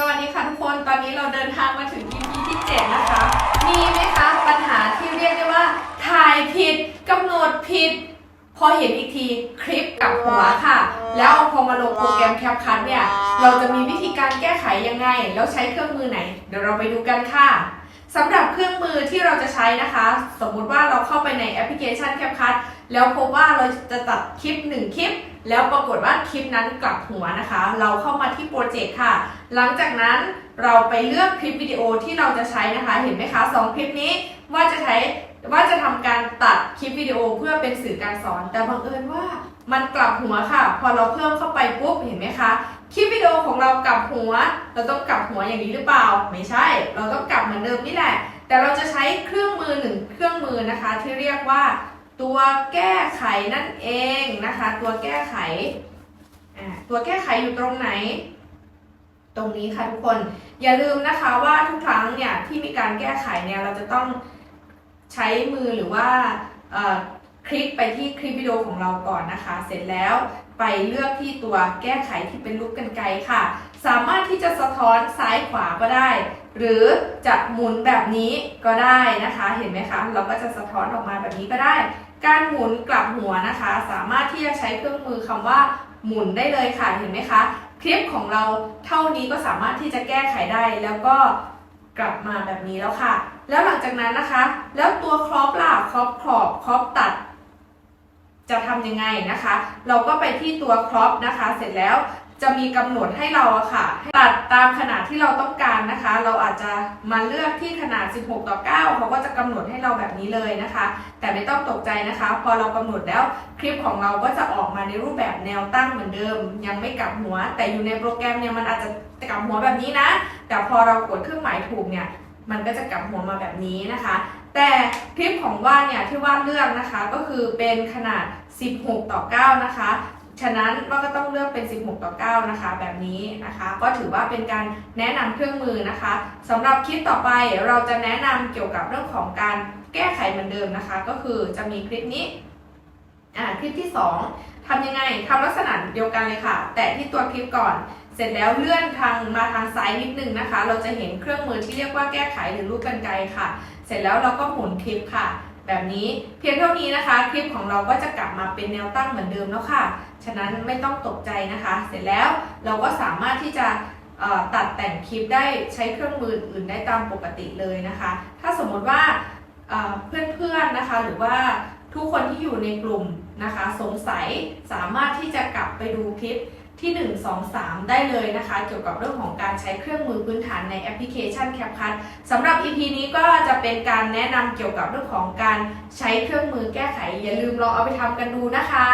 สวัสดีค่ะทุกคน ตอนนี้เราเดินทางมาถึง EP ที่ 7 นะคะ มีไหมคะปัญหาที่เรียกได้ว่า ถ่ายผิดกำหนดผิด พอเห็นอีกทีคลิปกับหัวค่ะ แล้วพอมาลงโปรแกรมแคปคัทเนี่ย เราจะมีวิธีการแก้ไขยังไง แล้วใช้เครื่องมือไหน เดี๋ยวเราไปดูกันค่ะสำหรับเครื่องมือที่เราจะใช้นะคะ สมมุติว่าเราเข้าไปในแอปพลิเคชันแคปคัท แล้วพบว่าเราจะตัดคลิป 1 คลิป แล้วปรากฏว่าคลิปนั้นกลับหัวนะคะ เราเข้ามาที่โปรเจกต์ค่ะ หลังจากนั้นเราไปเลือกคลิปวิดีโอที่เราจะใช้นะคะ เห็นไหมคะสองคลิปนี้ว่าจะใช้ว่าจะทำการตัดคลิปวิดีโอเพื่อเป็นสื่อการสอน แต่บังเอิญว่ามันกลับหัวค่ะ พอเราเพิ่มเข้าไปปุ๊บเห็นไหมคะคลิปวิดีโอของเรากลับหัว เราต้องกลับหัวอย่างนี้หรือเปล่า ไม่ใช่ เราต้องกลับเหมือนเดิมนี่แหละ แต่เราจะใช้เครื่องมือหนึ่งเครื่องมือนะคะ ที่เรียกว่า ตัวแก้ไขนั่นเองนะคะ ตัวแก้ไขตัวแก้ไขอยู่ตรงไหน ตรงนี้ค่ะทุกคน อย่าลืมนะคะว่าทุกครั้งเนี่ยที่มีการแก้ไขเนี่ยเราจะต้องใช้มือหรือว่าคลิกไปที่คลิปวิดีโอของเราก่อนนะคะ เสร็จแล้ว ไปเลือกที่ตัวแก้ไขที่เป็นรูปกันไกค่ะ สามารถที่จะสะท้อนซ้ายขวาก็ได้ หรือจะหมุนแบบนี้ก็ได้นะคะ เห็นไหมคะ เราก็จะสะท้อนออกมาแบบนี้ก็ได้ การหมุนกลับหัวนะคะ สามารถที่จะใช้เครื่องมือคำว่าหมุนได้เลยค่ะ เห็นไหมคะ คลิปของเราเท่านี้ก็สามารถที่จะแก้ไขได้แล้วก็กลับมาแบบนี้แล้วค่ะ แล้วหลังจากนั้นนะคะ แล้วตัวครอปล่ะครอปครอำยังไงนะคะ เราก็ไปที่ตัวครอปนะคะ เสร็จแล้วจะมีกำหนดให้เราอะค่ะตัดตามขนาดที่เราต้องการนะคะ เราอาจจะมาเลือกที่ขนาด 16 ต่อ 9 เขาก็จะกำหนดให้เราแบบนี้เลยนะคะ แต่ไม่ต้องตกใจนะคะ พอเรากำหนดแล้วคลิปของเราก็จะออกมาในรูปแบบแนวตั้งเหมือนเดิม ยังไม่กลับหัว แต่อยู่ในโปรแกรมเนี่ยมันอาจจะกลับหัวแบบนี้นะ แต่พอเรากดเครื่องหมายถูกเนี่ยมันก็จะกลับหัวมาแบบนี้นะคะ แต่ คลิปของว่านเนี่ยที่ว่านเลือกนะคะ ก็คือเป็นขนาด 16 ต่อ 9 นะคะ ฉะนั้นว่าก็ต้องเลือกเป็น 16 ต่อ 9 นะคะ แบบนี้นะคะ ก็ถือว่าเป็นการแนะนำเครื่องมือนะคะสำหรับคลิปต่อไปเราจะแนะนำเกี่ยวกับเรื่องของการแก้ไขเหมือนเดิมนะคะ ก็คือจะมีคลิปนี้อ่าคลิปที่ 2ทำยังไงทำลักษณะเดียวกันเลยค่ะ แตะที่ตัวคลิปก่อน เสร็จแล้วเลื่อนทางมาทางซ้ายนิดนึงนะคะ เราจะเห็นเครื่องมือที่เรียกว่าแก้ไขหรือรูปกรรไกรค่ะ เสร็จแล้วเราก็หมุนคลิปค่ะ แบบนี้เพียงเท่านี้นะคะ คลิปของเราก็จะกลับมาเป็นแนวตั้งเหมือนเดิมแล้วค่ะ ฉะนั้นไม่ต้องตกใจนะคะ เสร็จแล้วเราก็สามารถที่จะตัดแต่งคลิปได้ใช้เครื่องมืออื่นได้ตามปกติเลยนะคะ ถ้าสมมติว่าเพื่อนๆนะคะ หรือว่าทุกคนที่อยู่ในกลุ่มนะคะ สงสัยสามารถที่จะกลับไปดูคลิป ที่ 1 2 3 ได้เลยนะคะ เกี่ยวกับเรื่องของการใช้เครื่องมือพื้นฐานในแอปพลิเคชัน CapCut สำหรับ EP นี้ก็จะเป็นการแนะนำเกี่ยวกับเรื่องของการใช้เครื่องมือแก้ไข อย่าลืมลองเอาไปทำกันดูนะคะ